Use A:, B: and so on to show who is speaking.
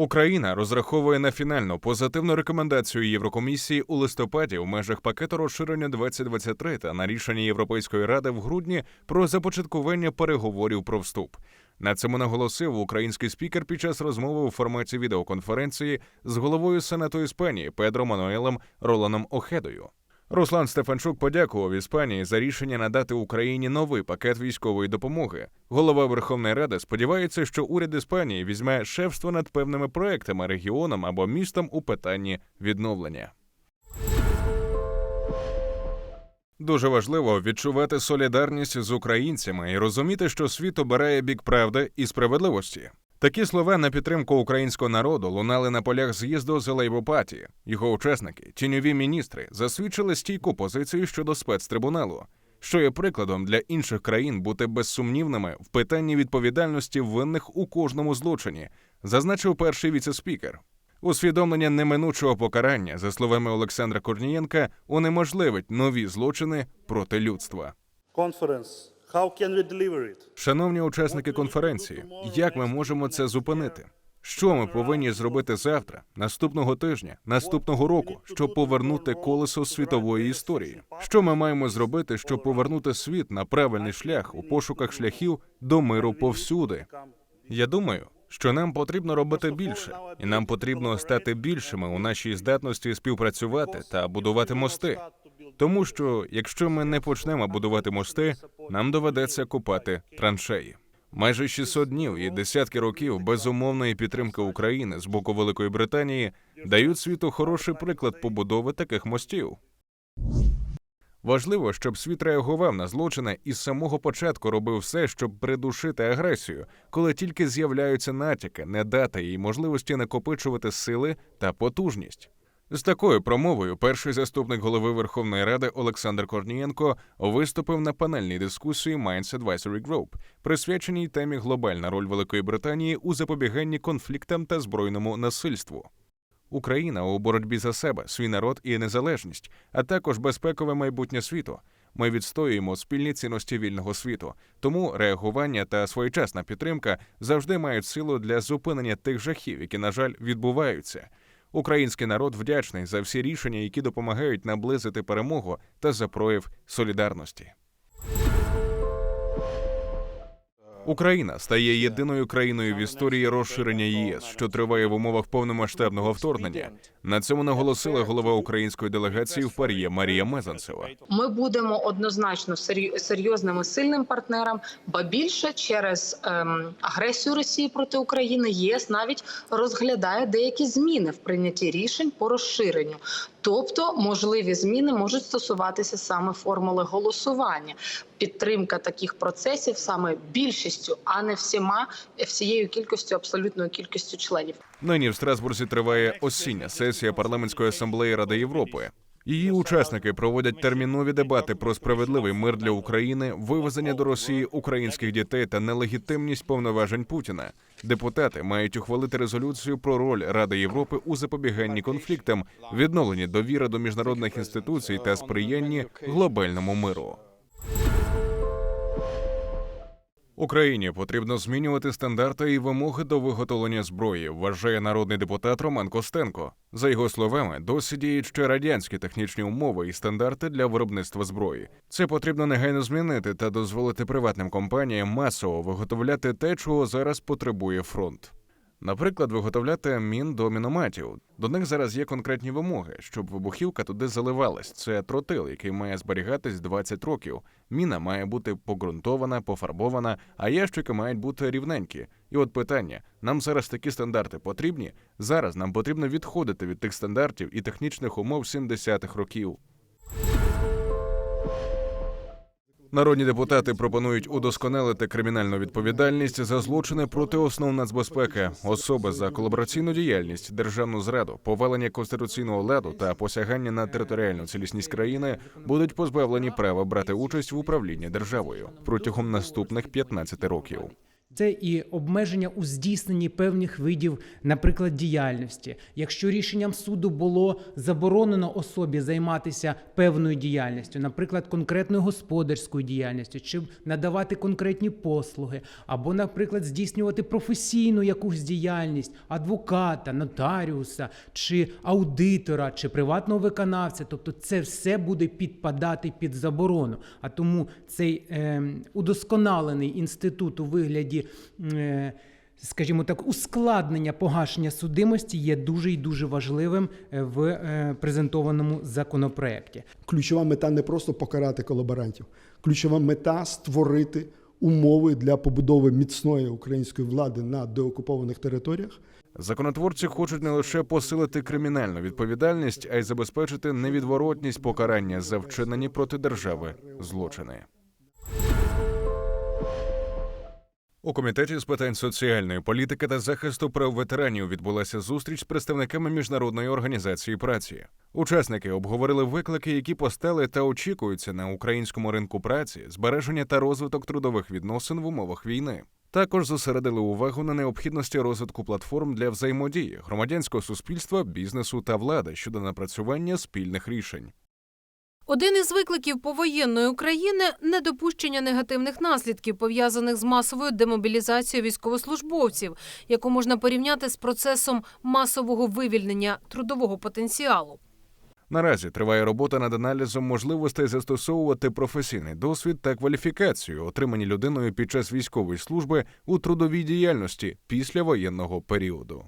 A: Україна розраховує на фінальну позитивну рекомендацію Єврокомісії у листопаді в межах пакету розширення 2023 та на рішення Європейської ради в грудні про започаткування переговорів про вступ. На цьому наголосив український спікер під час розмови у форматі відеоконференції з головою Сенату Іспанії Педро Мануелем Роланом Охедою. Руслан Стефанчук подякував Іспанії за рішення надати Україні новий пакет військової допомоги. Голова Верховної Ради сподівається, що уряд Іспанії візьме шефство над певними проектами, регіоном або містом у питанні відновлення. Дуже важливо відчувати солідарність з українцями і розуміти, що світ обирає бік правди і справедливості. Такі слова на підтримку українського народу лунали на полях з'їзду з Лейбопаті. Його учасники, тіньові міністри, засвідчили стійку позицію щодо спецтрибуналу, що є прикладом для інших країн бути безсумнівними в питанні відповідальності винних у кожному злочині, зазначив перший віцеспікер. Усвідомлення неминучого покарання, за словами Олександра Корнієнка, унеможливить нові злочини проти людства.
B: conference.
A: Шановні учасники конференції, як ми можемо це зупинити? Що ми повинні зробити завтра, наступного тижня, наступного року, щоб повернути колесо світової історії? Що ми маємо зробити, щоб повернути світ на правильний шлях у пошуках шляхів до миру повсюди? Я думаю, що нам потрібно робити більше, і нам потрібно стати більшими у нашій здатності співпрацювати та будувати мости. Тому що якщо ми не почнемо будувати мости, нам доведеться купати траншеї. Майже 600 днів і десятки років безумовної підтримки України з боку Великої Британії дають світу хороший приклад побудови таких мостів. Важливо, щоб світ реагував на злочини і з самого початку робив все, щоб придушити агресію, коли тільки з'являються натяки, не дати їй можливості накопичувати сили та потужність. З такою промовою перший заступник голови Верховної Ради Олександр Корнієнко виступив на панельній дискусії Minds Advisory Group, присвяченій темі глобальна роль Великої Британії у запобіганні конфліктам та збройному насильству. Україна у боротьбі за себе, свій народ і незалежність, а також безпекове майбутнє світу. Ми відстоюємо спільні цінності вільного світу, тому реагування та своєчасна підтримка завжди мають силу для зупинення тих жахів, які, на жаль, відбуваються. Український народ вдячний за всі рішення, які допомагають наблизити перемогу та за прояв солідарності. Україна стає єдиною країною в історії розширення ЄС, що триває в умовах повномасштабного вторгнення. На цьому наголосила голова української делегації в Пар'є Марія Мезанцева.
C: Ми будемо однозначно серйо- серйозним і сильним партнером, ба більше через ем, агресію Росії проти України ЄС навіть розглядає деякі зміни в прийнятті рішень по розширенню. Тобто, можливі зміни можуть стосуватися саме формули голосування. Підтримка таких процесів саме більшістю, а не всіма всією кількістю, абсолютною кількістю членів.
A: Нині в Страсбурзі триває осіння сесія парламентської асамблеї Ради Європи. Її учасники проводять термінові дебати про справедливий мир для України, вивезення до Росії українських дітей та нелегітимність повноважень Путіна. Депутати мають ухвалити резолюцію про роль Ради Європи у запобіганні конфліктам, відновленні довіри до міжнародних інституцій та сприянні глобальному миру. Україні потрібно змінювати стандарти і вимоги до виготовлення зброї, вважає народний депутат Роман Костенко. За його словами, досі діють ще радянські технічні умови і стандарти для виробництва зброї. Це потрібно негайно змінити та дозволити приватним компаніям масово виготовляти те, чого зараз потребує фронт. Наприклад, виготовляти мін до мінометів. До них зараз є конкретні вимоги, щоб вибухівка туди заливалась. Це тротил, який має зберігатись 20 років. Міна має бути погрунтована, пофарбована, а ящики мають бути рівненькі. І от питання: нам зараз такі стандарти потрібні? Зараз нам потрібно відходити від тих стандартів і технічних умов 70-х років. Народні депутати пропонують удосконалити кримінальну відповідальність за злочини проти основ нацбезпеки, особи за колабораційну діяльність, державну зраду, повалення конституційного ладу та посягання на територіальну цілісність країни будуть позбавлені права брати участь в управлінні державою протягом наступних 15 років.
D: Це і обмеження у здійсненні певних видів, наприклад, діяльності. Якщо рішенням суду було заборонено особі займатися певною діяльністю, наприклад, конкретною господарською діяльністю, чи надавати конкретні послуги, або, наприклад, здійснювати професійну якусь діяльність адвоката, нотаріуса, чи аудитора, чи приватного виконавця, тобто це все буде підпадати під заборону. А тому цей е, удосконалений інститут у вигляді. Е, Скажімо так, ускладнення погашення судимості є дуже і дуже важливим е, в е, презентованому законопроекті.
E: Ключова мета не просто покарати колаборантів. Ключова мета створити умови для побудови міцної української влади на деокупованих територіях.
A: Законотворці хочуть не лише посилити кримінальну відповідальність, а й забезпечити невідворотність покарання за вчинені проти держави злочини. У комітеті з питань соціальної політики та захисту прав ветеранів відбулася зустріч з представниками міжнародної організації праці. Учасники обговорили виклики, які постали та очікуються на українському ринку праці, збереження та розвиток трудових відносин в умовах війни. Також зосередили увагу на необхідності розвитку платформ для взаємодії громадянського суспільства, бізнесу та влади щодо напрацювання спільних рішень.
F: Один із викликів повоєнної України недопущення негативних наслідків, пов'язаних з масовою демобілізацією військовослужбовців, яку можна порівняти з процесом масового вивільнення трудового потенціалу.
A: Наразі триває робота над аналізом можливостей застосовувати професійний досвід та кваліфікацію, отримані людиною під час військової служби у трудовій діяльності після воєнного періоду.